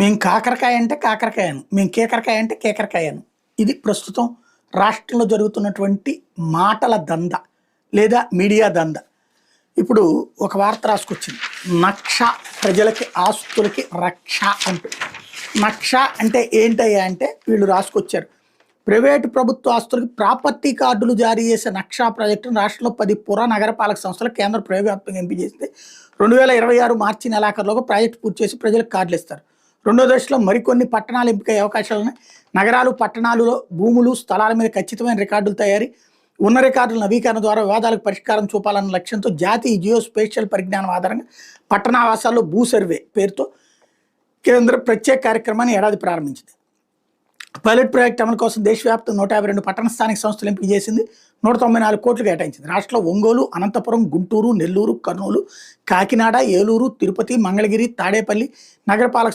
మేము కాకరకాయ అంటే కాకరకాయను మేము కేకరకాయ అంటే కేకరకాయను. ఇది ప్రస్తుతం రాష్ట్రంలో జరుగుతున్నటువంటి మాటల దంద లేదా మీడియా దంద. ఇప్పుడు ఒక వార్త రాసుకొచ్చింది. నక్ష ప్రజలకి ఆస్తులకి రక్ష అంటూ. నక్ష అంటే ఏంటయ్యా అంటే వీళ్ళు రాసుకొచ్చారు. ప్రైవేటు ప్రభుత్వ ఆస్తులకి ప్రాపర్టీ కార్డులు జారీ చేసే నక్షా ప్రాజెక్టును రాష్ట్రంలో పది పుర నగరపాలక సంస్థలు కేంద్ర ప్రయోగాత్మకంగా ఎంపిక చేస్తే రెండు వేల ఇరవై ఆరు మార్చి నెలాఖరులోగా ప్రాజెక్టు పూర్తి చేసి ప్రజలకు కార్డులు ఇస్తారు. రెండో దశలో మరికొన్ని పట్టణాలు ఎంపికయ్యే అవకాశాలు ఉన్నాయి నగరాలు పట్టణాలలో భూములు స్థలాల మీద ఖచ్చితమైన రికార్డులు తయారీ ఉన్న రికార్డుల నవీకరణ ద్వారా వివాదాలకు పరిష్కారం చూపాలన్న లక్ష్యంతో జాతీయ జియో స్పేషియల్ పరిజ్ఞానం ఆధారంగా పట్టణావాసాల్లో భూ సర్వే పేరుతో కేంద్ర ప్రత్యేక కార్యక్రమాన్ని ఏడాది ప్రారంభించింది. పైలట్ ప్రాజెక్ట్ అమలు కోసం దేశవ్యాప్తం నూట యాభై రెండు పట్టణ స్థానిక సంస్థలు ఎంపిక చేసింది. నూట తొంభై నాలుగు కోట్లు కేటాయించింది. రాష్ట్రంలో ఒంగోలు అనంతపురం గుంటూరు నెల్లూరు కర్నూలు కాకినాడ ఏలూరు తిరుపతి మంగళగిరి తాడేపల్లి నగరపాలక